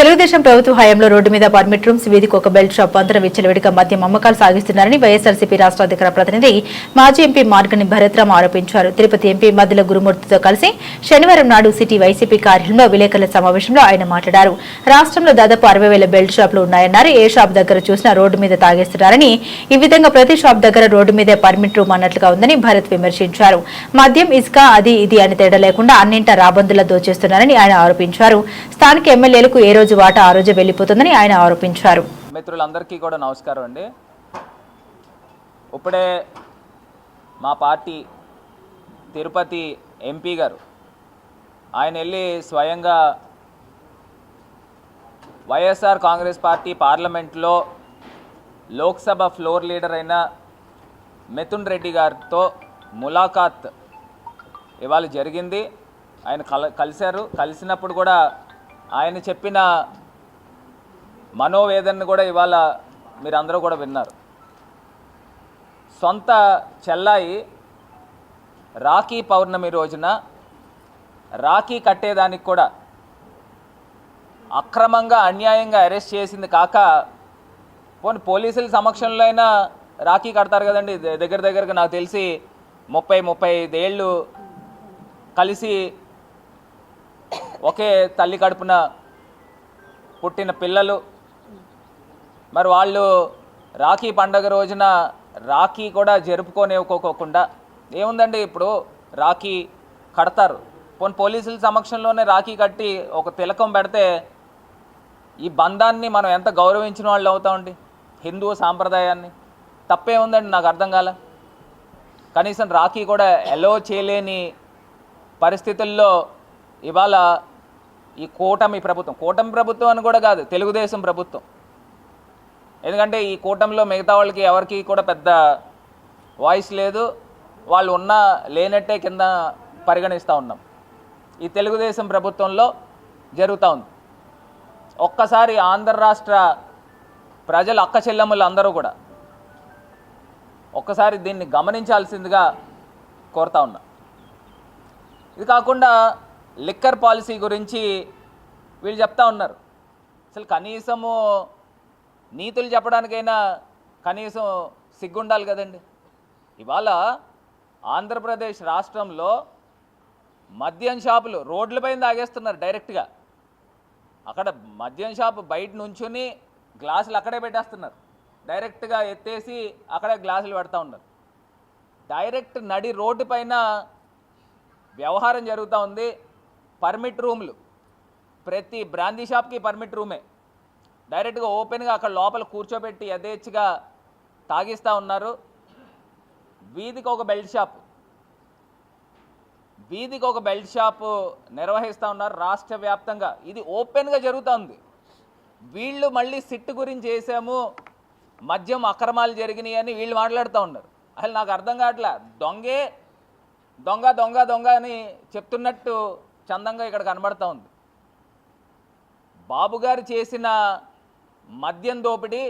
తెలుగుదేశం ప్రభుత్వ హయాంలో రోడ్డు మీద పర్మిట్ రూమ్స్ వీధికి ఒక బెల్ట్ షాప్ వంతన విచ్చలవిడిగా మద్యం అమ్మకాలు సాగిస్తున్నారని వైఎస్ఆర్సీపీ రాష్ట్ర అధికార ప్రతినిధి మాజీ ఎంపీ మార్గని భరత్రామ్ ఆరోపించారు. తిరుపతి ఎంపీ మధ్యల గురుమూర్తితో కలిసి శనివారం నాడు సిటీ వైసీపీ కార్యాలయంలో విలేకరుల సమావేశంలో ఆయన మాట్లాడారు. రాష్ట్రంలో దాదాపు అరవై వేల బెల్ట్ షాపులు ఉన్నాయన్నారు. ఏ షాప్ దగ్గర చూసినా రోడ్డు మీద తాగేస్తున్నారని ఈ విధంగా ప్రతి షాప్ దగ్గర రోడ్డు మీదే పర్మిట్ రూమ్ అన్నట్లుగా ఉందని భరత్ విమర్శించారు. మద్యం ఇసుక అది ఇది అని తేడా లేకుండా అన్నింటా రాబందులా దోచేస్తున్నారని ఆయన ఆరోపించారు. స్థానిక ఎమ్మెల్యేలకు ఏ రోజు వాటా ఆ రోజు వెళ్ళిపోతుందని ఆయన ఆరోపించారు. మిత్రులందరికీ కూడా నమస్కారం అండి. ఇప్పుడే మా పార్టీ తిరుపతి ఎంపీ గారు ఆయన వెళ్ళి స్వయంగా వైఎస్ఆర్ కాంగ్రెస్ పార్టీ పార్లమెంట్లో లోక్సభ ఫ్లోర్ లీడర్ అయిన మిథున్ రెడ్డి గారితో ములాఖాత్ ఇవాళ జరిగింది. ఆయన కల కలిశారు. కలిసినప్పుడు కూడా ఆయన చెప్పిన మనోవేదనను కూడా ఇవాళ మీరు అందరూ కూడా విన్నారు. సొంత చెల్లాయి రాఖీ పౌర్ణమి రోజున రాఖీ కట్టేదానికి కూడా అక్రమంగా అన్యాయంగా అరెస్ట్ చేసింది కాక పోనీ పోలీసుల సమక్షంలో అయినా రాఖీ కడతారు కదండి. దగ్గర దగ్గరగా నాకు తెలిసి ముప్పై ముప్పై ఐదేళ్ళు కలిసి ఒకే తల్లి కడుపున పుట్టిన పిల్లలు. మరి వాళ్ళు రాఖీ పండగ రోజున రాఖీ కూడా జరుపుకోనివ్వకోకుండా ఏముందండి ఇప్పుడు రాఖీ కడతారు. పోనీ పోలీసుల సమక్షంలోనే రాఖీ కట్టి ఒక తిలకం పెడితే ఈ బంధాన్ని మనం ఎంత గౌరవించిన వాళ్ళు అవుతామండి? హిందూ సాంప్రదాయాన్ని. తప్పే ఉందండి నాకు అర్థం కాల. కనీసం రాఖీ కూడా ఎలో చేయలేని పరిస్థితుల్లో ఇవాళ ఈ కూటమి ప్రభుత్వం కూటమి ప్రభుత్వం అని కూడా కాదు తెలుగుదేశం ప్రభుత్వం. ఎందుకంటే ఈ కూటమిలో మిగతా వాళ్ళకి ఎవరికి కూడా పెద్ద వాయిస్ లేదు వాళ్ళు ఉన్నా లేనట్టే కింద పరిగణిస్తూ ఉన్నాం. ఈ తెలుగుదేశం ప్రభుత్వంలో జరుగుతూ ఉంది. ఒక్కసారి ఆంధ్ర రాష్ట్ర ప్రజలు అక్క చెల్లెమ్మలు అందరూ కూడా ఒక్కసారి దీన్ని గమనించాల్సిందిగా కోరుతా ఉన్నా. ఇది కాకుండా లిక్కర్ పాలసీ గురించి వీళ్ళు చెప్తా ఉన్నారు. అసలు కనీసము నీతులు చెప్పడానికైనా కనీసం సిగ్గుండాలి కదండి. ఇవాళ ఆంధ్రప్రదేశ్ రాష్ట్రంలో మద్యం షాపులు రోడ్లపైన తాగేస్తున్నారు డైరెక్ట్గా. అక్కడ మద్యం షాపు బయట నుంచుని గ్లాసులు అక్కడే పెట్టేస్తున్నారు. డైరెక్ట్గా ఎత్తేసి అక్కడే గ్లాసులు పెడతా ఉన్నారు. డైరెక్ట్ నడి రోడ్డు పైన వ్యవహారం జరుగుతూ ఉంది. పర్మిట్ రూమ్లు. ప్రతి బ్రాందీ షాప్కి పర్మిట్ రూమే. డైరెక్ట్గా ఓపెన్గా అక్కడ లోపల కూర్చోబెట్టి యథేచ్ఛగా తాగిస్తూ ఉన్నారు. వీధికి ఒక బెల్ట్ షాప్. వీధికి ఒక బెల్ట్ షాప్ నిర్వహిస్తూ ఉన్నారు రాష్ట్ర వ్యాప్తంగా. ఇది ఓపెన్గా జరుగుతుంది వీళ్ళు మళ్ళీ సిట్టు గురించి చేసాము మద్యం అక్రమాలు జరిగినాయి అని వీళ్ళు మాట్లాడుతూ ఉన్నారు. అసలు నాకు అర్థం కావట్లే? దొంగే దొంగ దొంగ దొంగ అని చెప్తున్నట్టు చందంగా ఇక్కడ కనబడతా ఉంది. బాబుగారు చేసిన మద్యం దోపిడీ